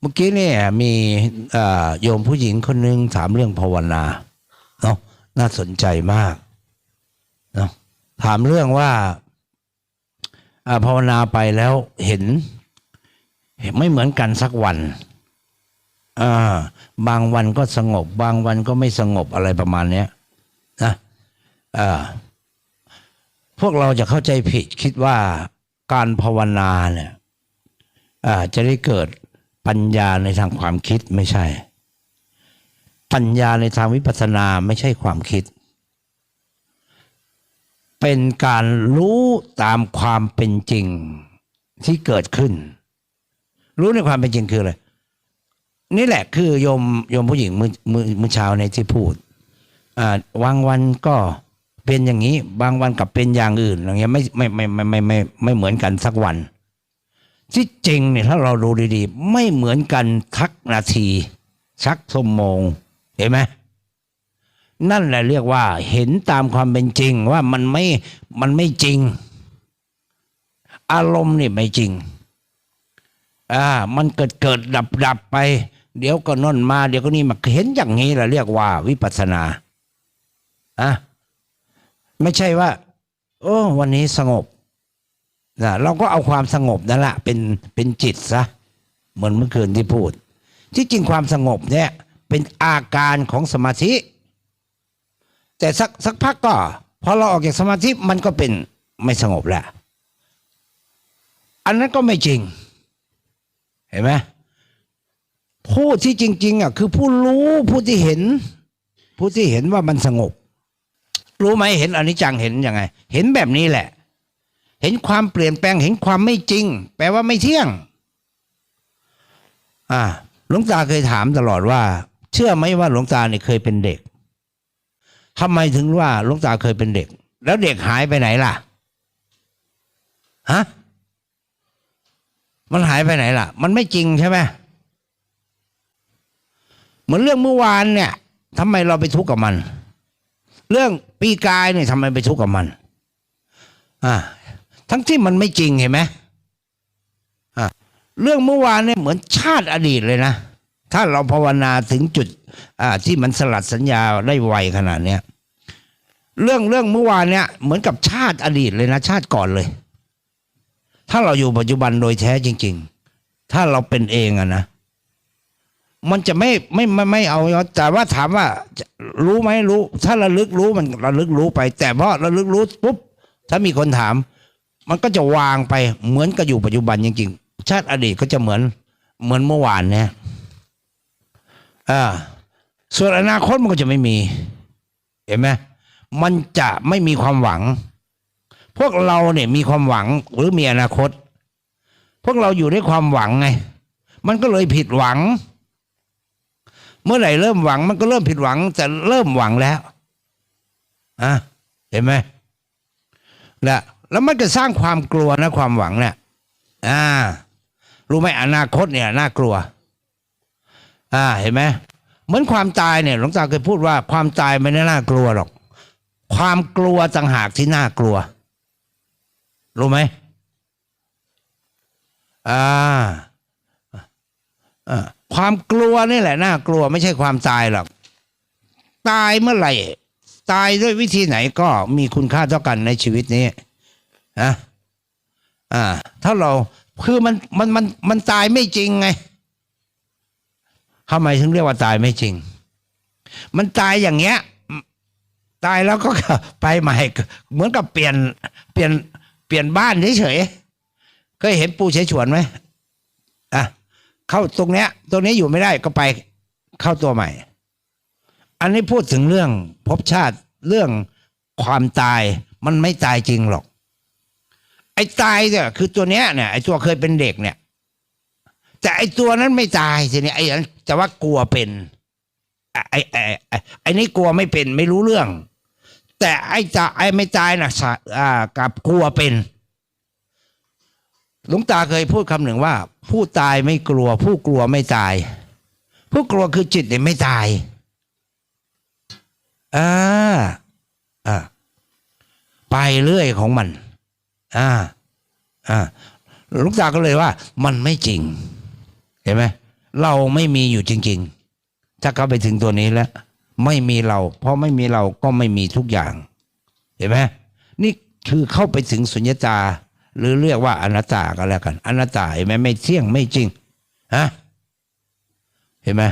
เมื่อกี้เนี่ยมีโยมผู้หญิงคนหนึ่งถามเรื่องภาวนาเนาะน่าสนใจมากเนาะถามเรื่องว่าภาวนาไปแล้วเห็นเห็นไม่เหมือนกันสักวันบางวันก็สงบ บางวันก็ไม่สงบอะไรประมาณเนี้ยนะพวกเราจะเข้าใจผิดคิดว่าการภาวนาเนี่ยจะได้เกิด ปัญญาในทางความคิดไม่ใช่ ปัญญาในทางวิปัสสนาไม่ใช่ความคิด เป็นการรู้ตามความเป็นจริงที่เกิดขึ้น รู้ในความเป็นจริงคืออะไรนี่แหละคือโยมโยมผู้หญิงมือมือมือเช้าในที่พูดอ่าบางวันก็เป็นอย่างนี้ บางวันกับเป็นอย่างอื่นอย่างเงี้ยไม่ไม่ไม่ไม่ไม่ไม่ไม่เหมือนกันสักวัน ที่จริงเนี่ยถ้าเราดูดีๆ ไม่เหมือนกันทักนาทีสักชั่วโมงเห็นไหมนั่นแหละเรียกว่า เห็นตามความเป็นจริงว่ามันไม่มันไม่จริง อารมณ์นี่ไม่จริงอ่ามันเกิดเกิดดับดับไป เดี๋ยวก็นนมา เดี๋ยวก็นี่มาเห็นอย่างนี้แหละเรียกว่า วิปัสสนาอะไม่ใช่ว่า โอ้ วันนี้สงบ นะเราก็เอาความสงบนั่นแหละเป็นเป็นจิตซะเหมือนเมื่อคืนที่พูด ที่จริงความสงบเนี่ยเป็นอาการของสมาธิ แต่สักสักพักก็พอเราออกจากสมาธิมันก็เป็นไม่สงบแล้วอันนั้นก็ไม่จริง เห็นไหมผู้ที่จริง ๆอะคือผู้รู้ผู้ที่เห็น ผู้ที่เห็นว่ามันสงบ รู้ไหมเห็นอนิจจังเห็นยังไง เห็นแบบนี้แหละ เห็นความเปลี่ยนแปลงเห็นความไม่จริง แปลว่าไม่เที่ยง อ่าหลวงตาเคยถามตลอดว่า เชื่อไหมว่าหลวงตาเนี่ยเคยเป็นเด็กทำไมถึงว่าหลวงตาเคยเป็นเด็ก แล้วเด็กหายไปไหนล่ะฮะมันหายไปไหนล่ะ มันไม่จริงใช่ไหมเหมือนเรื่องเมื่อวานเนี่ยทำไมเราไปทุกข์กับมัน เรื่องปีกายเนี่ยทำไมไปทุกข์กับมัน อ่า ทั้งที่มันไม่จริงเห็นไหมเรื่องเมื่อวานเนี่ยเหมือนชาติอดีตเลยนะ ถ้าเราภาวนาถึงจุดที่มันสลัดสัญญาได้ไวขนาดเนี้ยเรื่องเรื่องเมื่อวานเนี่ย เหมือนกับชาติอดีตเลยนะ ชาติก่อนเลย ถ้าเราอยู่ปัจจุบันโดยแท้จริง ๆ ถ้าเราเป็นเองอะนะมันจะไม่ไม่ไม่ไม่เอา แต่ว่าถามว่า รู้ไหมรู้ ถ้าระลึกรู้มันระลึกรู้ไป แต่พอระลึกรู้ปุ๊บถ้ามีคนถาม มันก็จะวางไปเหมือนกับอยู่ปัจจุบันจริงๆ ชาติอดีตก็จะเหมือนเหมือนเมื่อวานเนี่ยอ่าส่วนอนาคตมันก็จะไม่มี เห็นไหมมันจะไม่มีความหวัง พวกเราเนี่ยมีความหวังหรือมีอนาคต พวกเราอยู่ด้วยความหวังไง มันก็เลยผิดหวัง เมื่อไหร่เริ่มหวัง มันก็เริ่มผิดหวังแต่เริ่มหวังแล้วอะเห็นไหมและ แล้วมันจะสร้างความกลัวนะความหวังเนี่ยอ่า รู้ไหมอนาคตเนี่ย น่ากลัว อ่า เห็นไหมเหมือนความตายเนี่ยหลวงตาเคยพูดว่าความตายไม่ได้น่ากลัวหรอก ความกลัวต่างหากที่น่ากลัว รู้ไหมอ่าอ่าความกลัวนี่แหละน่ากลัวไม่ใช่ความตายหรอก ตายเมื่อไหร่ ตายด้วยวิธีไหนก็มีคุณค่าเท่ากันในชีวิตนี้ นะอ่า ถ้าเราคือมันมันมันมันตายไม่จริงไงทำไมถึงเรียกว่าตายไม่จริง มันตายอย่างเงี้ย ตายแล้วก็ไปใหม่ เหมือนกับเปลี่ยนเปลี่ยนเปลี่ยนบ้านเฉยๆเคยเห็นปูเฉฉวนไหมอะเข้าตรงเนี้ย ตรงนี้อยู่ไม่ได้ก็ไปเข้าตัวใหม่ อันนี้พูดถึงเรื่องภพชาติเรื่องความตายมันไม่ตายจริงหรอก อ้ตายเนี่ยคือตัวเนี้ยเนี่ยไอ้ตัวเคยเป็นเด็กเนี่ย แต่ไอ้ตัวนั้นไม่ตายทีนี้ไอ้นั้นแต่ว่ากลัวเป็นไอ้ไอ้ไอ้ไอ้นี่กลัวไม่เป็นไม่รู้เรื่อง แต่ไอ้จะไอ้ไม่ตายนะสะอ่ากับกลัวเป็นหลวงตาเคยพูดคำหนึ่งว่า ผู้ตายไม่กลัว ผู้กลัวไม่ตาย ผู้กลัวคือจิตเนี่ยไม่ตายอ่าอ่าไปเรื่อยของมัน อ่าอ่าลูกตาก็เลยว่า มันไม่จริง เห็นไหมเราไม่มีอยู่จริง ๆ ถ้าเข้าไปถึงตัวนี้แล้ว ไม่มีเรา เพราะไม่มีเราก็ไม่มีทุกอย่าง เห็นไหมนี่คือเข้าไปถึงสุญญตา หรือเรียกว่าอนัตตาก็แล้วกัน อนัตตาเห็นไหมไม่เที่ยงไม่จริงฮะเห็นไหม